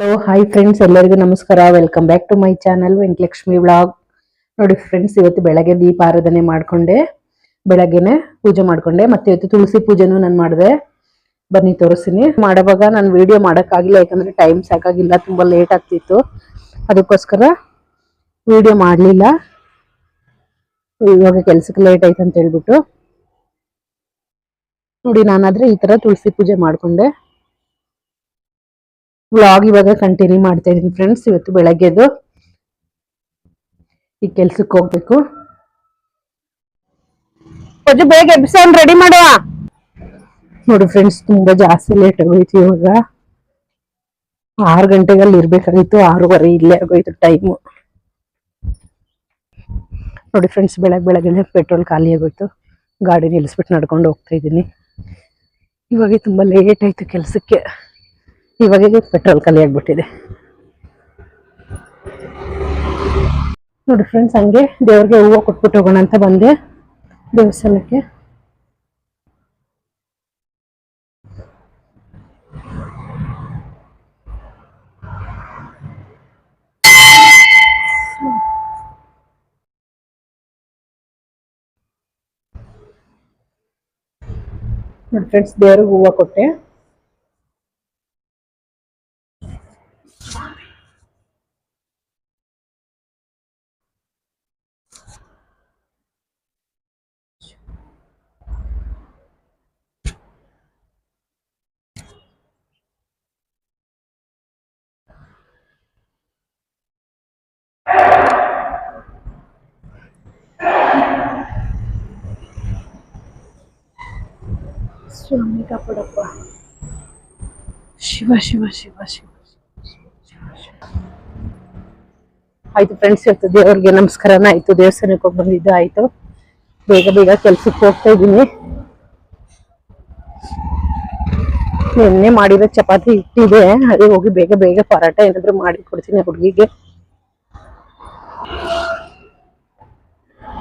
Hello hi friends ಎಲ್ಲರಿಗೂ ನಮಸ್ಕಾರ. Welcome back to my channel Venkalakshmi vlog ನೋಡಿ friends ಇವತ್ತು ಬೆಳಗ್ಗೆ ದೀಪ ಆರಾಧನೆ ಮಾಡ್ಕೊಂಡೆ. ಬೆಳಗ್ಗೆನೆ ಪೂಜೆ ಮಾಡಿಕೊಂಡೆ. ಮತ್ತೆ ಇವತ್ತು ತುಳಸಿ ಪೂಜೆನೂ ನಾನು ಮಾಡಿದೆ. ಬನ್ನಿ ತೋರಿಸ್ತೀನಿ. ಮಾಡುವಾಗ ನಾನು ವಿಡಿಯೋ ಮಾಡೋಕ್ಕಾಗಿಲ್ಲ, ಯಾಕಂದ್ರೆ ಟೈಮ್ ಸಾಕಾಗಿಲ್ಲ, ತುಂಬ ಲೇಟ್ ಆಗ್ತಿತ್ತು. ಅದಕ್ಕೋಸ್ಕರ ವಿಡಿಯೋ ಮಾಡಲಿಲ್ಲ. ಇವಾಗ ಕೆಲಸಕ್ಕೆ ಲೇಟ್ ಆಯ್ತು ಅಂತ ಹೇಳ್ಬಿಟ್ಟು. ನೋಡಿ, ನಾನಾದರೆ ಈ ತರ ತುಳಸಿ ಪೂಜೆ ಮಾಡ್ಕೊಂಡೆ. ವ್ಲಾಗ್ ಇವಾಗ ಕಂಟಿನ್ಯೂ ಮಾಡ್ತಾ ಇದೀನಿ ಫ್ರೆಂಡ್ಸ್ ಇವತ್ತು ಬೆಳಗ್ಗೆದು ಈ ಕೆಲ್ಸಕ್ಕೆ ಹೋಗ್ಬೇಕು. ಬೇಗ ಎಪಿಸೋಡ್ ರೆಡಿ ಮಾಡುವ? ನೋಡಿ ಫ್ರೆಂಡ್ಸ್ ತುಂಬಾ ಜಾಸ್ತಿ ಲೇಟ್ ಆಗೋಯ್ತು ಇವಾಗ. ಆರು ಗಂಟೆಗೆ ಅಲ್ಲಿ ಇರ್ಬೇಕಾಗಿತ್ತು ಆರೂವರೆ ಇಲ್ಲೇ ಆಗೋಯ್ತು ಟೈಮು ನೋಡಿ ಫ್ರೆಂಡ್ಸ್ ಬೆಳಗ್ಗೆ ಬೆಳಗ್ಗೆ ಪೆಟ್ರೋಲ್ ಖಾಲಿ ಆಗೋಯ್ತು. ಗಾಡಿ ನಿಲ್ಲಿಸ್ಬಿಟ್ಟು ನಡ್ಕೊಂಡು ಹೋಗ್ತಾ ಇದ್ದೀನಿ ಇವಾಗ ತುಂಬಾ ಲೇಟ್ ಆಯ್ತು ಕೆಲ್ಸಕ್ಕೆ. ಇವಾಗ ಪೆಟ್ರೋಲ್ ಖಾಲಿ ಆಗ್ಬಿಟ್ಟಿದೆ. ನೋಡಿ ಫ್ರೆಂಡ್ಸ್ ಹಂಗೆ ದೇವ್ರಿಗೆ ಹೂವು ಕೊಟ್ಬಿಟ್ಟು ಹೋಗೋಣ ಅಂತ ಬಂದೆ ದೇವಸ್ಥಾನಕ್ಕೆ. ನೋಡಿ ಫ್ರೆಂಡ್ಸ್ ದೇವ್ರಿಗೆ ಹೂವು ಕೊಟ್ಟೆ. ಸ್ವಾಮಿ ಕಾಪಾಡಪ್ಪ ಶಿವ ಶಿವ ಶಿವ ಶಿವ ಆಯ್ತು ಫ್ರೆಂಡ್ಸ್ ಇವತ್ತು ದೇವ್ರಿಗೆ ನಮಸ್ಕಾರನ ಆಯ್ತು, ದೇವಸ್ಥಾನಕ್ಕೆ ಹೋಗಿ ಬಂದಿದ್ದು. ಆಯ್ತು. ಬೇಗ ಬೇಗ ಕೆಲ್ಸಕ್ಕೆ ಹೋಗ್ತಾ ಇದ್ದೀನಿ. ನಿನ್ನೆ ಮಾಡಿರೋ ಚಪಾತಿ ಇಟ್ಟಿದೆ ಅದೇ ಹೋಗಿ ಬೇಗ ಬೇಗ ಪರಾಟ ಏನಾದ್ರು ಮಾಡಿ ಕೊಡ್ತೀನಿ ಹುಡುಗಿಗೆ.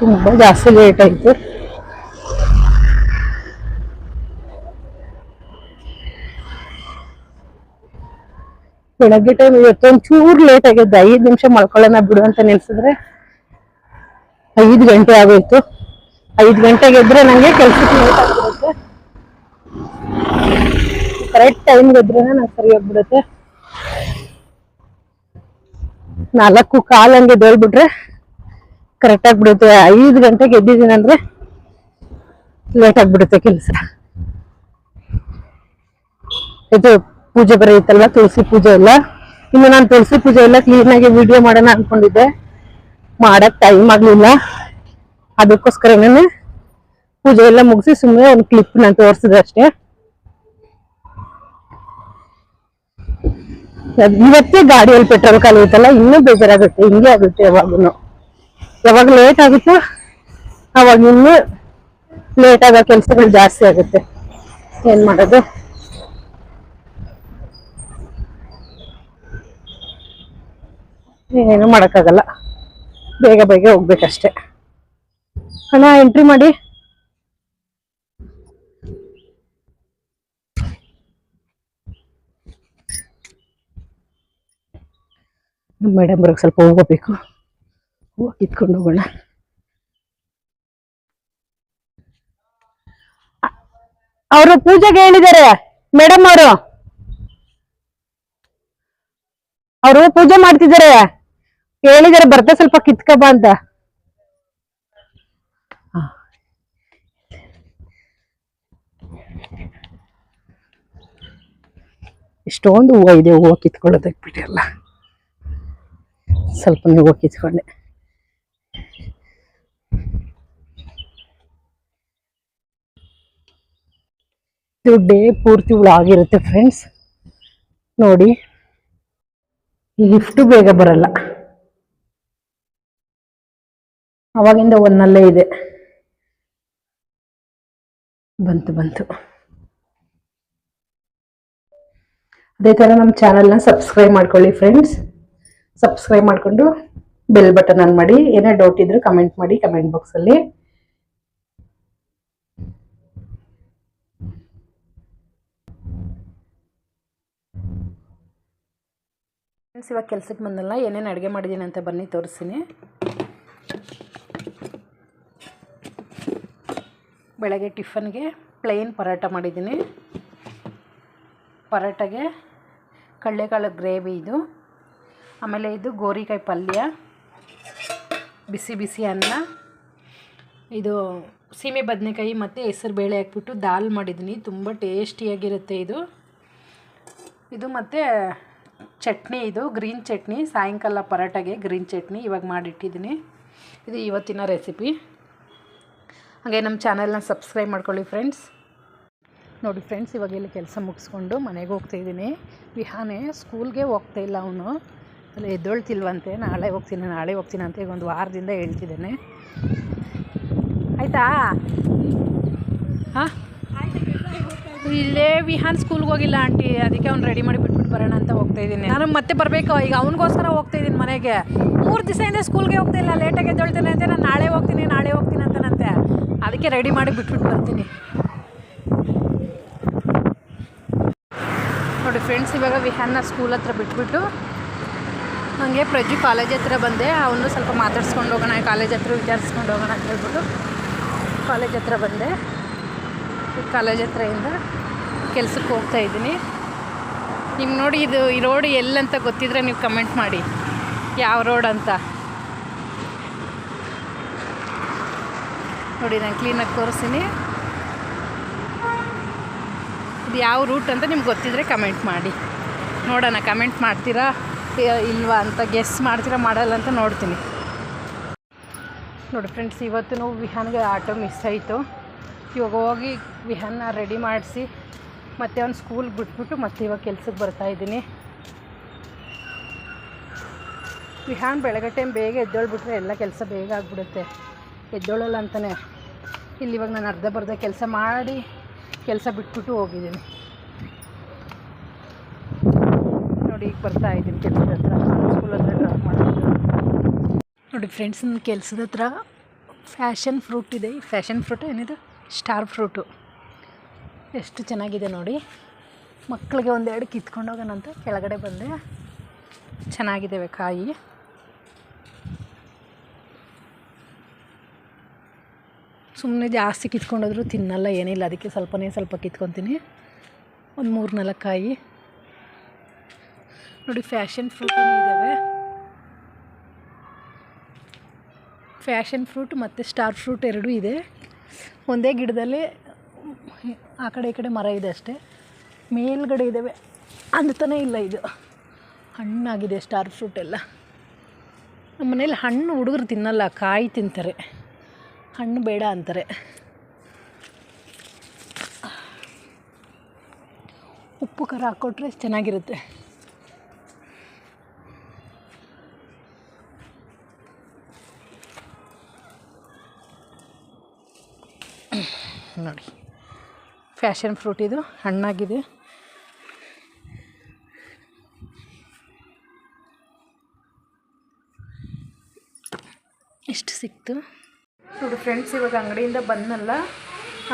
ತುಂಬಾ ಜಾಸ್ತಿ ಲೇಟ್ ಆಯ್ತು. ಬೆಳಗ್ಗೆ ಟೈಮ್ ಇವತ್ತು ಒಂಚೂರು ಲೇಟ್ ಆಗಿದ್ದೆ ಐದು ನಿಮಿಷ ಮಲ್ಕೊಳ್ಳೋಣ ಬಿಡು ಅಂತ ನೆನ್ಸಿದ್ರೆ ಐದು ಗಂಟೆ ಆಗೋಯ್ತು. ಐದು ಗಂಟೆಗೆ ಎದ್ರೆ ನಂಗೆ ಕೆಲ್ಸಕ್ಕೆ ಲೇಟ್ ಕರೆಕ್ಟ್ ಟೈಮ್ಗೆ ಎದ್ರೆ ನಂಗೆ ಸರಿ ಹೋಗ್ಬಿಡುತ್ತೆ ನಾಲ್ಕು ಕಾಲ್ ಹಂಗೆ ದೊಳ್ಬಿಟ್ರೆ ಕರೆಕ್ಟ್ ಆಗ್ಬಿಡುತ್ತೆ. ಐದು ಗಂಟೆಗೆ ಎದ್ದಿದ್ದೀನಿ ಅಂದ್ರೆ ಲೇಟ್ ಆಗ್ಬಿಡುತ್ತೆ ಕೆಲಸ. ಇದು ಪೂಜೆ ಬರೀ ಇತ್ತಲ್ವಾ ತುಳಸಿ ಪೂಜೆ ಎಲ್ಲ? ಇನ್ನು ನಾನು ತುಳಸಿ ಪೂಜೆ ಎಲ್ಲ ಕ್ಲೀನ್ ಆಗಿ ವಿಡಿಯೋ ಮಾಡೋಣ ಅನ್ಕೊಂಡಿದ್ದೆ. ಮಾಡಕ್ ಟೈಮ್ ಆಗ್ಲಿಲ್ಲ. ನಾನು ಪೂಜೆ ಎಲ್ಲ ಮುಗಿಸಿ ಸುಮ್ಮನೆ ಒಂದು ಕ್ಲಿಪ್ ನಾನು ತೋರಿಸಿದೆ ಅಷ್ಟೇ. ಇವತ್ತೇ ಗಾಡಿಯಲ್ಲಿ ಪೆಟ್ರೋಲ್ ಖಾಲಿ ಐತಲ್ಲ ಇನ್ನೂ ಬೇಜಾರಾಗುತ್ತೆ. ಹಿಂಗೆ ಆಗುತ್ತೆ ಯಾವಾಗೂ ಯಾವಾಗ ಲೇಟ್ ಆಗುತ್ತೋ, ಅವಾಗ ಇನ್ನೂ ಲೇಟ್ ಆಗೋ ಕೆಲಸಗಳು ಜಾಸ್ತಿ ಆಗುತ್ತೆ. ಏನ್ ಮಾಡೋದು? ಏನು ಮಾಡೋಕ್ಕಾಗಲ್ಲ. ಬೇಗ ಬೇಗ ಹೋಗ್ಬೇಕಷ್ಟೆ. ಹಣ ಎಂಟ್ರಿ ಮಾಡಿ. ಮೇಡಮ್ ಬರೋಕೆ ಸ್ವಲ್ಪ ಹೋಗಬೇಕು. ಹೂವು ಕಿತ್ಕೊಂಡು ಹೋಗೋಣ. ಅವರು ಪೂಜೆಗೆ ಹೇಳಿದ್ದಾರೆ ಮೇಡಮ್ ಅವರು. ಅವರು ಪೂಜೆ ಮಾಡ್ತಿದ್ದಾರೆ. ಹೇಳಿದಾರೆ ಬರ್ತಾ ಸ್ವಲ್ಪ ಕಿತ್ಕ ಬಾ ಅಂತ. ಇಷ್ಟೊಂದು ಹೂವು ಇದೆ, ಹೂವು ಕಿತ್ಕೊಳ್ಳೋದಕ್ಕೆ ಬಿಟ್ಟಿರಲ್ಲ ಸ್ವಲ್ಪ ಹೂವು ಕಿತ್ಕೊಂಡೆ. ಇದು ಡೇ ಪೂರ್ತಿ ಆಗಿರುತ್ತೆ ಫ್ರೆಂಡ್ಸ್ ನೋಡಿ ಲಿಫ್ಟ್ ಬೇಗ ಬರಲ್ಲ. ಅವಾಗಿಂದ ಒಂದಲ್ಲೇ ಇದೆ. ಬಂತು ಬಂತು. ಅದೇ ಥರ ನಮ್ಮ ಚಾನಲ್ನ ಸಬ್ಸ್ಕ್ರೈಬ್ ಮಾಡ್ಕೊಳ್ಳಿ ಫ್ರೆಂಡ್ಸ್ ಸಬ್ಸ್ಕ್ರೈಬ್ ಮಾಡಿಕೊಂಡು ಬೆಲ್ ಬಟನ್ ಆನ್ ಮಾಡಿ, ಏನೇ ಡೌಟ್ ಇದ್ರೆ ಕಮೆಂಟ್ ಮಾಡಿ ಕಮೆಂಟ್ ಬಾಕ್ಸಲ್ಲಿ ಫ್ರೆಂಡ್ಸ್ ಇವಾಗ ಕೆಲ್ಸಕ್ಕೆ ಬಂದಲ್ಲ, ಏನೇನು ಅಡುಗೆ ಮಾಡಿದ್ದೀನಿ ಅಂತ ಬನ್ನಿ ತೋರಿಸ್ತೀನಿ. ಬೆಳಗ್ಗೆ ಟಿಫನ್ಗೆ ಪ್ಲೇನ್ ಪರೋಟ ಮಾಡಿದ್ದೀನಿ. ಪರೋಟಗೆ ಕಡಲೆಕಾಳು ಗ್ರೇವಿ ಇದು. ಆಮೇಲೆ ಇದು ಗೋರಿಕಾಯಿ ಪಲ್ಯ, ಬಿಸಿ ಬಿಸಿ ಅನ್ನ, ಇದು ಸೀಮೆ ಬದನೆಕಾಯಿ ಮತ್ತು ಹೆಸರು ಬೇಳೆ ಹಾಕ್ಬಿಟ್ಟು ದಾಲ್ ಮಾಡಿದ್ದೀನಿ. ತುಂಬ ಟೇಸ್ಟಿಯಾಗಿರುತ್ತೆ ಇದು. ಇದು ಮತ್ತು ಚಟ್ನಿ ಇದು, ಗ್ರೀನ್ ಚಟ್ನಿ, ಸಾಯಂಕಾಲ ಪರೋಟಗೆ ಗ್ರೀನ್ ಚಟ್ನಿ ಇವಾಗ ಮಾಡಿಟ್ಟಿದ್ದೀನಿ. ಇದು ಇವತ್ತಿನ ರೆಸಿಪಿ. ಹಾಗೆ ನಮ್ಮ ಚಾನಲ್ನ ಸಬ್ಸ್ಕ್ರೈಬ್ ಮಾಡ್ಕೊಳ್ಳಿ ಫ್ರೆಂಡ್ಸ್. ನೋಡಿ ಫ್ರೆಂಡ್ಸ್, ಇವಾಗ ಇಲ್ಲಿ ಕೆಲಸ ಮುಗಿಸ್ಕೊಂಡು ಮನೆಗೆ ಹೋಗ್ತಾಯಿದ್ದೀನಿ ವಿಹಾನೇ ಸ್ಕೂಲ್ಗೆ ಹೋಗ್ತಾ ಇಲ್ಲ ಅವನು. ಅಲ್ಲಿ ಎದ್ದೊಳ್ತಿಲ್ವಂತೆ, ನಾಳೆ ಹೋಗ್ತೀನಿ ನಾಳೆ ಹೋಗ್ತೀನಿ ಅಂತ ಈಗ ಒಂದು ವಾರದಿಂದ ಹೇಳ್ತಿದ್ದೇನೆ. ಆಯಿತಾ? ಹಾಂ? ಇಲ್ಲೇ ವಿಹಾನ್ ಸ್ಕೂಲ್ಗೆ ಹೋಗಿಲ್ಲ ಆಂಟಿ, ಅದಕ್ಕೆ ಅವ್ನು ರೆಡಿ ಮಾಡಿ ಬಿಟ್ಬಿಟ್ಟು ಬರೋಣ ಅಂತ ಹೋಗ್ತಾ ಇದ್ದೀನಿ. ನಾನು ಮತ್ತೆ ಬರಬೇಕು, ಈಗ ಅವನಿಗೋಸ್ಕರ ಹೋಗ್ತಾ ಇದ್ದೀನಿ ಮನೆಗೆ. ಮೂರು ದಿವಸದಿಂದ ಸ್ಕೂಲ್ಗೆ ಹೋಗ್ತಾ ಇಲ್ಲ ಲೇಟಾಗಿ ಎದ್ದೊಳ್ತೇನೆ ಅಂತ, ನಾನು ನಾಳೆ ಹೋಗ್ತೀನಿ ನಾಳೆ ಹೋಗ್ತೀನಿ ಅಂತಾನಂತೆ ಅದಕ್ಕೆ ರೆಡಿ ಮಾಡಿ ಬಿಟ್ಬಿಟ್ಟು ಬರ್ತೀನಿ. ನೋಡಿ ಫ್ರೆಂಡ್ಸ್ ಇವಾಗ ವಿಹಾನ್ನ ಸ್ಕೂಲ್ ಹತ್ರ ಬಿಟ್ಬಿಟ್ಟು ಹಾಗೆ ಪ್ರಜ್ವಿ ಕಾಲೇಜ್ ಹತ್ರ ಬಂದೆ. ಅವನು ಸ್ವಲ್ಪ ಮಾತಾಡ್ಸ್ಕೊಂಡು ಹೋಗೋಣ ಕಾಲೇಜ್ ಹತ್ರ ವಿಚಾರಿಸ್ಕೊಂಡು ಹೋಗೋಣ ಅಂತ ಹೇಳ್ಬಿಟ್ಟು ಕಾಲೇಜ್ ಹತ್ರ ಬಂದೆ. ಕಾಲೇಜ್ ಹತ್ರದಿಂದ ಕೆಲ್ಸಕ್ಕೆ ಹೋಗ್ತಾ ಇದ್ದೀನಿ. ನಿಮ್ಗೆ ನೋಡಿ ಇದು ಈ ರೋಡ್ ಎಲ್ಲಂತ ಗೊತ್ತಿದ್ರೆ ನೀವು ಕಮೆಂಟ್ ಮಾಡಿ. ಯಾವ ರೋಡ್ ಅಂತ. ನೋಡಿ, ನಾನು ಕ್ಲೀನಾಗಿ ತೋರಿಸ್ತೀನಿ. ಇದು ಯಾವ ರೂಟ್ ಅಂತ ನಿಮ್ಗೆ ಗೊತ್ತಿದ್ರೆ ಕಮೆಂಟ್ ಮಾಡಿ. ನೋಡೋಣ ಕಮೆಂಟ್ ಮಾಡ್ತೀರಾ ಇಲ್ವಾ ಅಂತ ಗೆಸ್ ಮಾಡ್ತೀರಾ, ಮಾಡಲ್ಲ ಅಂತ ನೋಡ್ತೀನಿ. ನೋಡಿ ಫ್ರೆಂಡ್ಸ್ ಇವತ್ತು ವಿಹಾನ್ಗೆ ಆಟೋ ಮಿಸ್ ಆಯಿತು. ಇವಾಗ ಹೋಗಿ ವಿಹಾನ್ನ ರೆಡಿ ಮಾಡಿಸಿ, ಮತ್ತೆ ಅವ್ನು ಸ್ಕೂಲ್ಗೆ ಬಿಟ್ಬಿಟ್ಟು ಮತ್ತೆ ಇವಾಗ ಕೆಲ್ಸಕ್ಕೆ ಬರ್ತಾ ಇದ್ದೀನಿ. ವಿಹಾನ್ ಬೆಳಗ್ಗೆ ಟೈಮ್ ಬೇಗ ಎದ್ದೇಳ್ಬಿಟ್ರೆ ಎಲ್ಲ ಕೆಲಸ ಬೇಗ ಆಗಿಬಿಡುತ್ತೆ. ಎದ್ದೊಳಲ್ಲ ಅಂತಲೇ ಇಲ್ಲಿ ಇವಾಗ ನಾನು ಅರ್ಧ ಬರ್ಧ ಕೆಲಸ ಮಾಡಿ ಕೆಲಸ ಬಿಟ್ಬಿಟ್ಟು ಹೋಗಿದ್ದೀನಿ. ನೋಡಿ, ಈಗ ಬರ್ತಾ ಇದ್ದೀನಿ ಕೆಲಸದ ಹತ್ರ. ಸ್ಕೂಲ್ ಹತ್ರ ಡ್ರಾಪ್ ಮಾಡಿದ್ರು ನೋಡಿ ಫ್ರೆಂಡ್ಸ್ ನನ್ನ ಕೆಲಸದ ಹತ್ರ ಫ್ಯಾಷನ್ ಫ್ರೂಟ್ ಇದೆ. ಈ ಫ್ಯಾಷನ್ ಫ್ರೂಟ್ ಏನಿದು? ಸ್ಟಾರ್ ಫ್ರೂಟು ಎಷ್ಟು ಚೆನ್ನಾಗಿದೆ ನೋಡಿ. ಮಕ್ಕಳಿಗೆ ಒಂದೆರಡು ಕಿತ್ಕೊಂಡು ಹೋಗೋಣ ಅಂತ ಕೆಳಗಡೆ ಬಂದೆ. ಚೆನ್ನಾಗಿದ್ದಾವೆ ಕಾಯಿ. ಸುಮ್ಮನೆ ಜಾಸ್ತಿ ಕಿತ್ಕೊಂಡೋದ್ರೂ ತಿನ್ನಲ್ಲ, ಏನಿಲ್ಲ. ಅದಕ್ಕೆ ಸ್ವಲ್ಪನೇ ಸ್ವಲ್ಪ ಕಿತ್ಕೊತೀನಿ. ಒಂದು ಮೂರು ನಾಲ್ಕು ಕಾಯಿ. ನೋಡಿ, ಫ್ಯಾಷನ್ ಫ್ರೂಟ್ ಇದ್ದಾವೆ ಫ್ಯಾಷನ್ ಫ್ರೂಟ್ ಮತ್ತು ಸ್ಟಾರ್ ಫ್ರೂಟ್ ಎರಡೂ ಇದೆ. ಒಂದೇ ಗಿಡದಲ್ಲಿ, ಆ ಕಡೆ ಈ ಕಡೆ ಮರ ಇದೆ ಅಷ್ಟೇ. ಮೇಲ್ಗಡೆ ಇದ್ದಾವೆ ಅಂದ್ತಾನೇ ಇಲ್ಲ ಇದು. ಹಣ್ಣಾಗಿದೆ ಸ್ಟಾರ್ ಫ್ರೂಟ್ ಎಲ್ಲ. ನಮ್ಮ ಮನೇಲಿ ಹಣ್ಣು ಹುಡುಗರು ತಿನ್ನಲ್ಲ, ಕಾಯಿ ತಿಂತಾರೆ. ಹಣ್ಣು ಬೇಡ ಅಂತಾರೆ. ಉಪ್ಪು ಖಾರ ಹಾಕ್ಕೊಟ್ರೆ ಚೆನ್ನಾಗಿರುತ್ತೆ. ನೋಡಿ. ಫ್ಯಾಷನ್ ಫ್ರೂಟ್ ಇದು ಹಣ್ಣಾಗಿದೆ. ಇಷ್ಟು ಸಿಕ್ತು. ನೋಡಿ ಫ್ರೆಂಡ್ಸ್ ಇವಾಗ ಅಂಗಡಿಯಿಂದ ಬಂದನಲ್ಲ,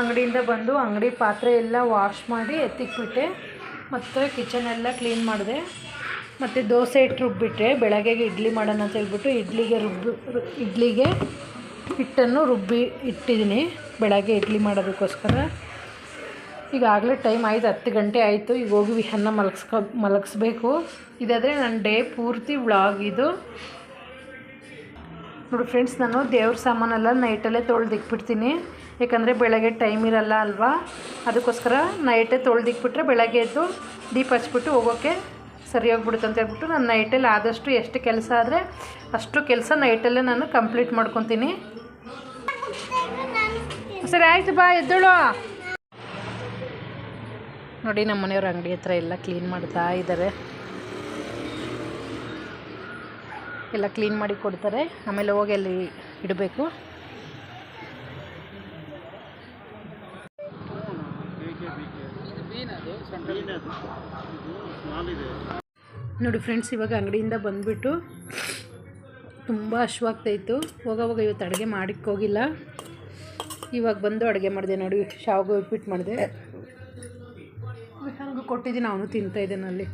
ಅಂಗಡಿಯಿಂದ ಬಂದು ಅಂಗಡಿ ಪಾತ್ರೆ ಎಲ್ಲ ವಾಶ್ ಮಾಡಿ ಎತ್ತಿಕ್ಬಿಟ್ಟೆ ಮತ್ತು ಕಿಚನ್ ಎಲ್ಲ ಕ್ಲೀನ್ ಮಾಡಿದೆ. ಮತ್ತು ದೋಸೆ ಹಿಟ್ಟು ರುಬ್ಬಿಟ್ಟೆ ಬೆಳಗ್ಗೆಗೆ ಇಡ್ಲಿ ಮಾಡೋಣ ಅಂತ ಹೇಳ್ಬಿಟ್ಟು ಇಡ್ಲಿಗೆ ರುಬ್ಬಿ ಇಡ್ಲಿಗೆ ಹಿಟ್ಟನ್ನು ರುಬ್ಬಿ ಇಟ್ಟಿದ್ದೀನಿ. ಬೆಳಗ್ಗೆ ಇಡ್ಲಿ ಮಾಡೋದಕ್ಕೋಸ್ಕರ. ಈಗಾಗಲೇ ಟೈಮ್ ಆಯ್ತು ಹತ್ತು ಗಂಟೆ ಆಯಿತು. ಈಗ ಹೋಗಿ ಅನ್ನ ಮಲಗಿಸ್ಕೊ, ಮಲಗಿಸ್ಬೇಕು. ಇದಾದರೆ ನನ್ನ ಡೇ ಪೂರ್ತಿ ವ್ಲಾಗ್ ಇದು. ನೋಡಿ ಫ್ರೆಂಡ್ಸ್ ನಾನು ದೇವ್ರ ಸಾಮಾನೆಲ್ಲ ನೈಟಲ್ಲೇ ತೊಳ್ದಿಕ್ಬಿಡ್ತೀನಿ ಯಾಕಂದರೆ ಬೆಳಗ್ಗೆ ಟೈಮ್ ಇರಲ್ಲ ಅಲ್ವಾ? ಅದಕ್ಕೋಸ್ಕರ ನೈಟೇ ತೊಳೆದಿಕ್ಬಿಟ್ರೆ ಬೆಳಗ್ಗೆ ಎದ್ದು ದೀಪ ಹಚ್ಬಿಟ್ಟು ಹೋಗೋಕ್ಕೆ ಸರಿ ಹೋಗ್ಬಿಡುತ್ತೆ ಅಂತ ಹೇಳ್ಬಿಟ್ಟು ನಾನು ನೈಟಲ್ಲಿ ಆದಷ್ಟು ಎಷ್ಟು ಕೆಲಸ ಆದರೆ ಅಷ್ಟು ಕೆಲಸ ನೈಟಲ್ಲೇ ನಾನು ಕಂಪ್ಲೀಟ್ ಮಾಡ್ಕೊತೀನಿ. ಸರಿ, ಆಯಿತು, ಬಾ, ಎದ್ದಳು. ನೋಡಿ ನಮ್ಮ ಮನೆಯವ್ರ ಅಂಗಡಿ ಹತ್ರ ಎಲ್ಲ ಕ್ಲೀನ್ ಮಾಡ್ತಾ ಇದ್ದಾರೆ ಎಲ್ಲ ಕ್ಲೀನ್ ಮಾಡಿ ಕೊಡ್ತಾರೆ. ಆಮೇಲೆ ಹೋಗಿ ಅಲ್ಲಿ ಇಡಬೇಕು. ನೋಡಿ ಫ್ರೆಂಡ್ಸ್ ಇವಾಗ ಅಂಗಡಿಯಿಂದ ಬಂದುಬಿಟ್ಟು ತುಂಬ ಹಶ್ವಾಗ್ತಾಯಿತ್ತು. ಹೋಗೋವಾಗ ಇವತ್ತು ಅಡುಗೆ ಮಾಡಕ್ಕೆ ಹೋಗಿಲ್ಲ. ಇವಾಗ ಬಂದು ಅಡುಗೆ ಮಾಡಿದೆ. ನೋಡಿ, ಶಾವಿಗೆ ಉಪ್ಪಿಟ್ಟು ಮಾಡಿದೆ. ಹಂಗೆ ಕೊಟ್ಟಿದ್ದೀನಿ, ಅವನು ತಿಂತಾ ಸೊ ಅಲ್ಲಿ.